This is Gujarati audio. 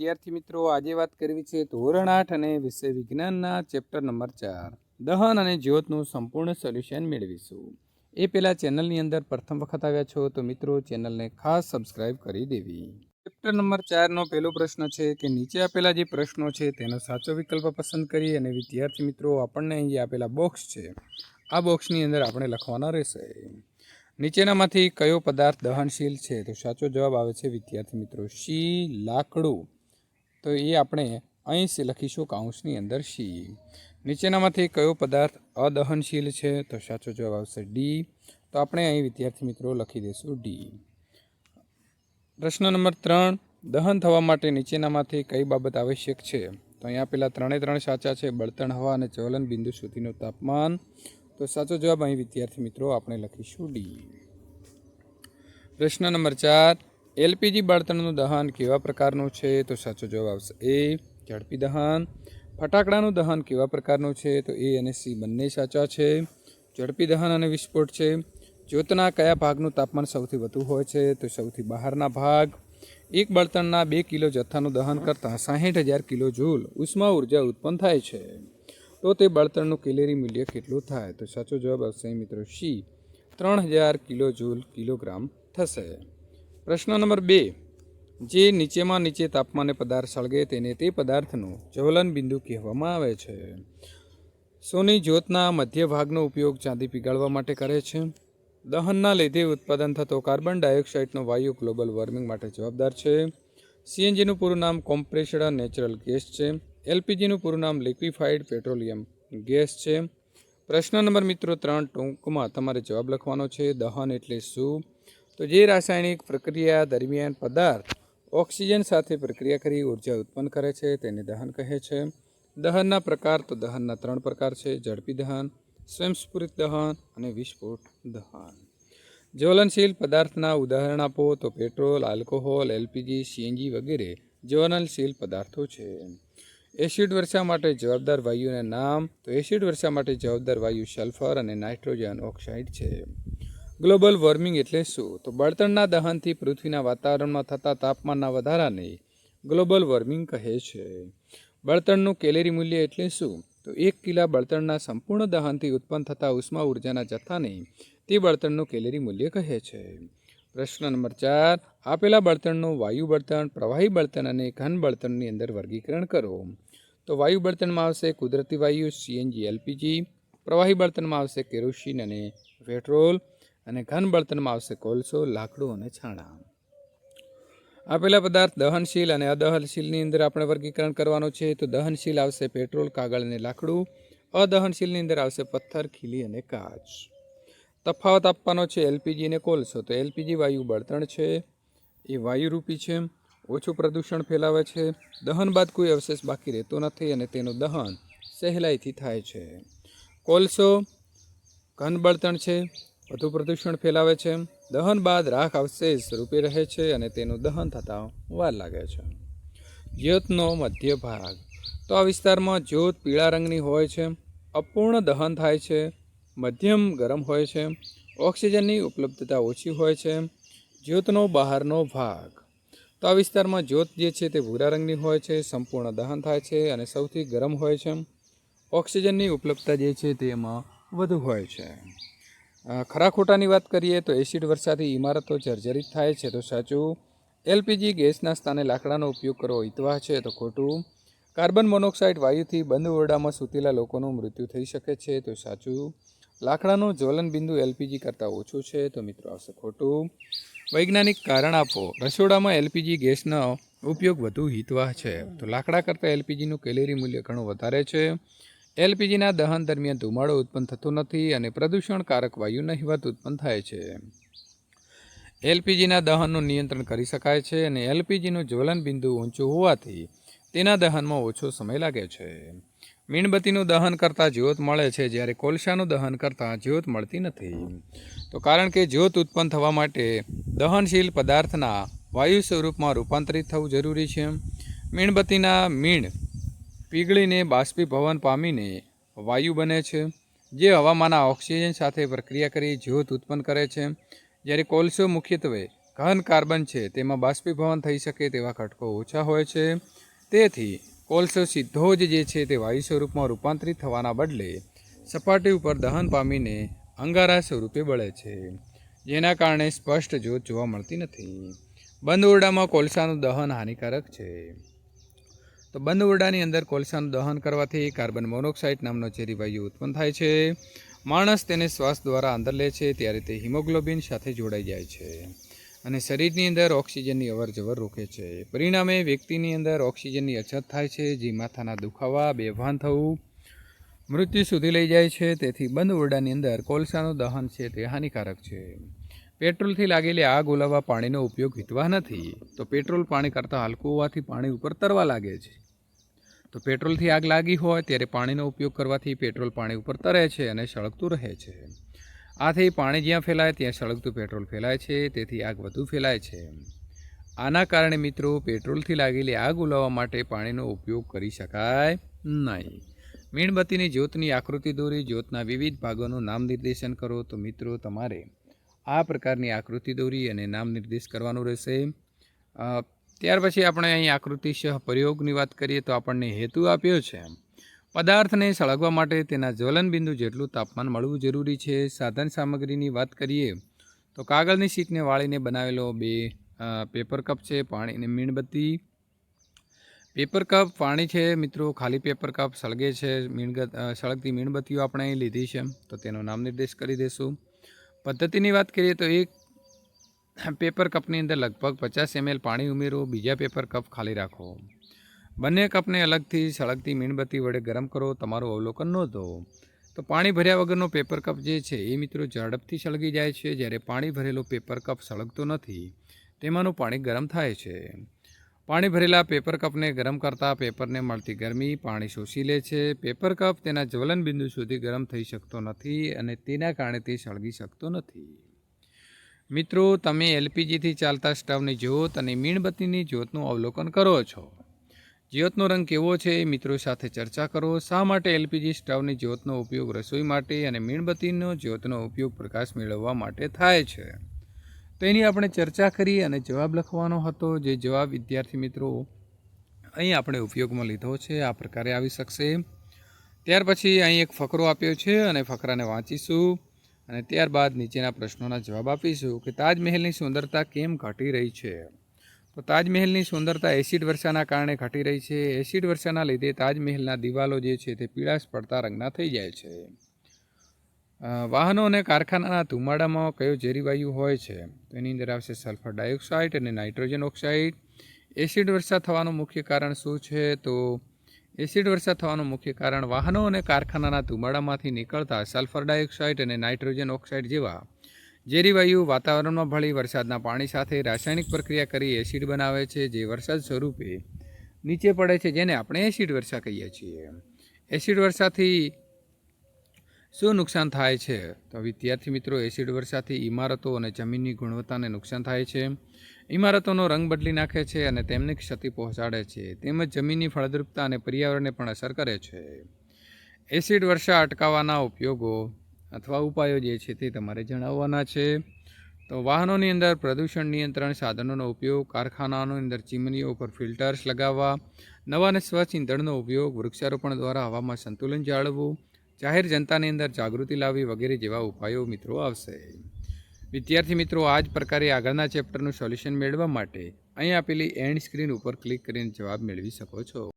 વિદ્યાર્થી મિત્રો, આજે વાત કરવી છે ધોરણ આઠ અને વિષય વિજ્ઞાનના ચેપ્ટર નંબર ચાર. દહન અને જ્યોતનું સંપૂર્ણ સોલ્યુશન મેળવીશું. એ પહેલાં ચેનલની અંદર પ્રથમ વખત આવ્યા છો તો મિત્રો, ચેનલને ખાસ સબસ્ક્રાઇબ કરી દેવી. ચેપ્ટર નંબર ચારનો પહેલો પ્રશ્ન છે કે નીચે આપેલા જે પ્રશ્નો છે તેનો સાચો વિકલ્પ પસંદ કરી અને વિદ્યાર્થી મિત્રો, આપણને અહીં આપેલા બોક્સ છે, આ બોક્સની અંદર આપણે લખવાના રહેશે. નીચેનામાંથી કયો પદાર્થ દહનશીલ છે? તો સાચો જવાબ આવે છે વિદ્યાર્થી મિત્રો, શી, લાકડું. તો એ આપણે અહીં લખીશું કાઉન્સની અંદર શી નીચેનામાંથી કયો પદાર્થ અદહનશીલ છે? તો સાચો જવાબ આવશે ડી તો આપણે અહીં વિદ્યાર્થી મિત્રો લખી દઈશું ડી પ્રશ્ન નંબર ત્રણ. દહન થવા માટે નીચેનામાંથી કઈ બાબત આવશ્યક છે? તો અહીંયા પેલા ત્રણે ત્રણ સાચા છે, બળતણ હવા અને જ્વલન બિંદુ સુધીનું તાપમાન. તો સાચો જવાબ અહીં વિદ્યાર્થી મિત્રો આપણે લખીશું ડી પ્રશ્ન નંબર ચાર. એલપીજી બળતણનું દહન કેવા પ્રકારનું છે? તો સાચો જવાબ આવશે એ ઝડપી દહન. ફટાકડાનું દહન કેવા પ્રકારનું છે? તો એ અને સી બંને સાચા છે. ઝડપી દહન અને વિસ્ફોટ છે. જ્યોતના કયા ભાગનું તાપમાન સૌથી વધુ હોય છે? તો સૌથી બહારના ભાગ. એક બળતણના બે કિલો જથ્થાનું દહન કરતાં સાહીઠ હજાર કિલો જૂલ ઉષ્મા ઊર્જા ઉત્પન્ન થાય છે. તો તે બળતણનું કેલેરી મૂલ્ય કેટલું થાય? તો સાચો જવાબ આવશે મિત્રો સી. ત્રણ હજાર કિલો જૂલ કિલોગ્રામ થશે. પ્રશ્ન નંબર બે. જે નીચેમાં નીચે તાપમાને પદાર્થ સળગે તેને તે પદાર્થનું જ્વલન બિંદુ કહેવામાં આવે છે. સોની જ્યોતના મધ્ય ભાગનો ઉપયોગ ચાંદી પીગાળવા માટે કરે છે. દહનના લીધે ઉત્પાદન થતો કાર્બન ડાયોક્સાઇડનો વાયુ ગ્લોબલ વોર્મિંગ માટે જવાબદાર છે. સીએનજીનું પૂરું નામ કોમ્પ્રેસ્ડ નેચરલ ગેસ છે. એલપીજીનું પૂરું નામ લિક્વિફાઈડ પેટ્રોલિયમ ગેસ છે. પ્રશ્ન નંબર મિત્રો ત્રણ ટૂંકમાં તમારે જવાબ લખવાનો છે. દહન એટલે શું? તો જે રાસાયણિક પ્રક્રિયા દરમિયાન પદાર્થ ઓક્સિજન સાથે પ્રક્રિયા કરી ઊર્જા ઉત્પન્ન કરે છે તેને દહન કહે છે. દહનના પ્રકાર તો દહનના ત્રણ પ્રકાર છે, ઝડપી દહન, સ્વયંસ્ફુરિત દહન અને વિસ્ફોટ દહન. જ્વલનશીલ પદાર્થના ઉદાહરણ આપો તો પેટ્રોલ, આલ્કોહોલ, એલપીજી, સીએનજી વગેરે જ્વલનશીલ પદાર્થો છે. એસિડ વર્ષા માટે જવાબદાર વાયુના નામ તો એસિડ વર્ષા માટે જવાબદાર વાયુ સલ્ફર અને નાઇટ્રોજન ઓક્સાઇડ છે. ગ્લોબલ વોર્મિંગ એટલે શું? તો બળતણના દહનથી પૃથ્વીના વાતાવરણમાં થતા તાપમાનના વધારાને ગ્લોબલ વોર્મિંગ કહે છે. બળતણનું કેલેરી મૂલ્ય એટલે શું? તો એક કિલા બળતણના સંપૂર્ણ દહનથી ઉત્પન્ન થતા ઉષ્મા ઉર્જાના જથ્થાને તે બળતણનું કેલેરી મૂલ્ય કહે છે. પ્રશ્ન નંબર ચાર, આપેલા બળતણનું વાયુ બળતણ, પ્રવાહી બળતણ અને ઘન બળતણની અંદર વર્ગીકરણ કરો. તો વાયુ બળતણમાં આવશે કુદરતી વાયુ, સીએનજી, એલપીજી. પ્રવાહી બળતણમાં આવશે કેરોસીન અને પેટ્રોલ. અને ઘન બળતણમાં આવશે કોલસો, લાકડું અને છાણા. આપેલા પદાર્થ દહનશીલ અને અદહનશીલની અંદર આપણે વર્ગીકરણ કરવાનું છે. તો દહનશીલ આવશે પેટ્રોલ, કાગળ અને લાકડું. અદહનશીલની અંદર આવશે પથ્થર, ખીલી અને કાચ. તફાવત આપવાનો છે એલપીજી અને કોલસો. તો એલપીજી વાયુ બળતણ છે. એ વાયુરૂપી છે. ઓછું પ્રદૂષણ ફેલાવે છે. દહન બાદ કોઈ અવશેષ બાકી રહેતો નથી અને તેનું દહન સહેલાઈથી થાય છે. કોલસો ઘન બળતણ છે. વધુ પ્રદૂષણ ફેલાવે છે. દહન બાદ રાખ અવશેષ રૂપી રહે છે અને તેનું દહન થતાં વાર લાગે છે. જ્યોતનો મધ્ય ભાગ. તો આ વિસ્તારમાં જ્યોત પીળા રંગની હોય છે. અપૂર્ણ દહન થાય છે. મધ્યમ ગરમ હોય છે. ઓક્સિજનની ઉપલબ્ધતા ઓછી હોય છે. જ્યોતનો બહારનો ભાગ. તો આ વિસ્તારમાં જ્યોત જે છે તે ભૂરા રંગની હોય છે. સંપૂર્ણ દહન થાય છે અને સૌથી ગરમ હોય છે. ઓક્સિજનની ઉપલબ્ધતા જે છે તેમાં વધુ હોય છે. ખરા ખોટાની વાત કરીએ તો એસિડ વર્ષાથી ઇમારતો જર્જરિત થાય છે. તો સાચું, એલપીજી ગેસના સ્થાને લાકડાનો ઉપયોગ કરવો હિતવાહ છે તો ખોટું. કાર્બન મોનોક્સાઇડ વાયુથી બંધ ઓરડામાં સૂતેલા લોકોનું મૃત્યુ થઈ શકે છે તો સાચું. લાકડાનું જ્વલન બિંદુ એલપીજી કરતાં ઓછું છે તો મિત્રો આવશે ખોટું. વૈજ્ઞાનિક કારણ આપો, રસોડામાં એલપીજી ગેસનો ઉપયોગ વધુ હિતવાહ છે. તો લાકડા કરતાં એલપીજીનું કેલેરી મૂલ્ય ઘણું વધારે છે. એલપીજીના દહન દરમિયાન ધુમાડો ઉત્પન્ન થતો નથી અને પ્રદૂષણકારક વાયુ નહિવત ઉત્પન્ન થાય છે. એલપીજીના દહનનું નિયંત્રણ કરી શકાય છે અને એલપીજીનું જ્વલન બિંદુ ઊંચું હોવાથી તેના દહનમાં ઓછો સમય લાગે છે. મીણબત્તીનું દહન કરતાં જ્યોત મળે છે, જ્યારે કોલસાનું દહન કરતાં જ્યોત મળતી નથી. તો કારણ કે જ્યોત ઉત્પન્ન થવા માટે દહનશીલ પદાર્થના વાયુ સ્વરૂપમાં રૂપાંતરિત થવું જરૂરી છે. મીણબત્તીના મીણ પીગળીને બાષ્પીભવન પામીને વાયુ બને છે, જે હવામાંના ઓક્સિજન સાથે પ્રક્રિયા કરી જ્યોત ઉત્પન્ન કરે છે. જ્યારે કોલસો મુખ્યત્વે ઘન કાર્બન છે, તેમાં બાષ્પીભવન થઈ શકે તેવા ઘટકો ઓછા હોય છે. તેથી કોલસો સીધો જ જે છે, તે વાયુ સ્વરૂપમાં રૂપાંતરિત થવાના બદલે સપાટી ઉપર દહન પામીને અંગારા સ્વરૂપે બળે છે. જેના કારણે સ્પષ્ટ જ્યોત જોવા મળતી નથી. બંધ ઓરડામાં કોલસાનું દહન હાનિકારક છે. તો બંધ ઓરડાની અંદર કોલસાનું દહન કરવાથી કાર્બન મોનોક્સાઇડ નામનો ઝેરી વાયુ ઉત્પન્ન થાય છે. માણસ તેને શ્વાસ દ્વારા અંદર લે છે, ત્યારે તે હિમોગ્લોબિન સાથે જોડાઈ જાય છે અને શરીરની અંદર ઓક્સિજનની અવરજવર રોકે છે. પરિણામે વ્યક્તિની અંદર ઓક્સિજનની અછત થાય છે, જે માથાના દુખાવા, બેભાન થવું, મૃત્યુ સુધી લઈ જાય છે. તેથી બંધ ઓરડાની અંદર કોલસાનું દહન છે તે હાનિકારક છે. પેટ્રોલથી લાગેલી આગ ઓલાવવા પાણીનો ઉપયોગ વિધવા નથી. તો પેટ્રોલ પાણી કરતાં હલકું હોવાથી પાણી ઉપર તરવા લાગે છે. તો પેટ્રોલથી આગ લાગી હોય ત્યારે પાણીનો ઉપયોગ કરવાથી પેટ્રોલ પાણી ઉપર તરે છે અને સળગતું રહે છે. આથી પાણી જ્યાં ફેલાય ત્યાં સળગતું પેટ્રોલ ફેલાય છે, તેથી આગ વધુ ફેલાય છે. આના કારણે મિત્રો, પેટ્રોલથી લાગેલી આગ ઉલાવવા માટે પાણીનો ઉપયોગ કરી શકાય નહીં. મીણબત્તીની જ્યોતની આકૃતિ દોરી, જ્યોતના વિવિધ ભાગોનું નામ નિર્દેશન કરો તો મિત્રો તમારે આ પ્રકારની આકૃતિ દોરી અને નામ નિર્દેશ કરવાનું રહેશે. ત્યાર પછી આપણે અહીં આકૃતિ પ્રયોગની વાત કરીએ તો આપણને હેતુ આપ્યો છે પદાર્થને સળગવા માટે તેના જ્વલન બિંદુ જેટલું તાપમાન મળવું જરૂરી છે. સાધન સામગ્રીની વાત કરીએ તો કાગળની શીટને વાળીને બનાવેલો બે પેપર કપ છે પાણી અને મીણબત્તી. પેપર કપ પાણી છે, મિત્રો, ખાલી પેપર કપ સળગે છે મીણગત સળગતી મીણબત્તીઓ આપણે અહીં લીધી છે. તો તેનો નામ નિર્દેશ કરી દઈશું પદ્ધતિની વાત કરીએ તો એક પેપર કપની અંદર લગભગ પચાસ એમએલ પાણી ઉમેરો, બીજા પેપર કપ ખાલી રાખો. બંને કપને અલગથી સળગતી મીણબત્તી વડે ગરમ કરો, તમારું અવલોકન નોંધો. તો પાણી ભર્યા વગરનો પેપર કપ જે છે, એ મિત્રો ઝડપથી સળગી જાય છે, જ્યારે પાણી ભરેલો પેપર કપ સળગતો નથી, તેમાંનું પાણી ગરમ થાય છે. પાણી ભરેલા પેપર કપને ગરમ કરતાં પેપરને મળતી ગરમી પાણી શોષી લે છે. પેપર કપ તેના જ્વલન બિંદુ સુધી ગરમ થઈ શકતો નથી અને તેના કારણે તે સળગી શકતો નથી. મિત્રો, તમે એલપીજીથી ચાલતા સ્ટવની જ્યોત અને મીણબત્તીની જ્યોતનું અવલોકન કરો છો. જ્યોતનો રંગ કેવો છે એ મિત્રો સાથે ચર્ચા કરો. શા માટે એલપીજી સ્ટવની જ્યોતનો ઉપયોગ રસોઈ માટે અને મીણબત્તીનો જ્યોતનો ઉપયોગ પ્રકાશ મેળવવા માટે થાય છે? તો એની આપણે ચર્ચા કરી અને જવાબ લખવાનો હતો. જે જવાબ વિદ્યાર્થી મિત્રો અહીં આપણે ઉપયોગમાં લીધો છે, આ પ્રકારે આવી શકશે. ત્યાર પછી અહીં એક ફકરો આપ્યો છે અને ફકરાને વાંચીશું. અને ત્યારબાદ નીચેના પ્રશ્નોના જવાબ આપીશું કે તાજમહેલની સુંદરતા કેમ ઘટી રહી છે? તો તાજમહેલની સુંદરતા એસિડ વર્ષાના કારણે ઘટી રહી છે. એસિડ વર્ષાના લીધે તાજમહેલના દિવાલો જે છે તે પીળાશ પડતા રંગના થઈ જાય છે. વાહનો અને કારખાનાના ધુમાડામાં કયો ઝેરી વાયુ હોય છે? તો એની અંદર આવશે સલ્ફર ડાયોક્સાઇડ અને નાઇટ્રોજન ઓક્સાઇડ. એસિડ વર્ષા થવાનું મુખ્ય કારણ શું છે? તો એસિડ વર્ષા થવાનું મુખ્ય કારણ વાહનો અને કારખાનાના ધુમાડામાંથી નીકળતા સલ્ફર ડાયોક્સાઇડ અને નાઇટ્રોજન ઓક્સાઇડ જેવા. ઝેરી વાયુ વાતાવરણમાં ભળી વરસાદના પાણી સાથે રાસાયણિક પ્રક્રિયા કરી એસિડ બનાવે છે જે વરસાદ સ્વરૂપે નીચે પડે છે જેને આપણે એસિડ વર્ષા કહીએ છીએ. એસિડ વર્ષાથી શું નુકસાન થાય છે? તો વિદ્યાર્થી મિત્રો, એસિડ વર્ષાથી ઇમારતો અને જમીનની ગુણવત્તાને નુકસાન થાય છે. ઇમારતોનો રંગ બદલી નાખે છે અને તેમને ક્ષતિ પહોંચાડે છે. તેમજ જમીનની ફળદ્રુપતા અને પર્યાવરણને પણ અસર કરે છે. એસિડ વર્ષા અટકાવવાના ઉપયોગો અથવા ઉપાયો જે છે તે તમારે જણાવવાના છે. તો વાહનોની અંદર પ્રદૂષણ નિયંત્રણ સાધનોનો ઉપયોગ કારખાનાઓની અંદર ચીમનીઓ ઉપર ફિલ્ટર્સ લગાવવા, નવા અને સ્વચ્છ ઇંધણનો ઉપયોગ વૃક્ષારોપણ દ્વારા હવામાં સંતુલન જાળવવું જાહેર જનતાની અંદર જાગૃતિ લાવવી વગેરે જેવા ઉપાયો મિત્રો આવશે. વિદ્યાર્થી મિત્રો, આ જ પ્રકારે આગળના ચેપ્ટરનું સોલ્યુશન મેળવવા માટે અહીં આપેલી એન્ડ સ્ક્રીન ઉપર ક્લિક કરીને જવાબ મેળવી શકો છો.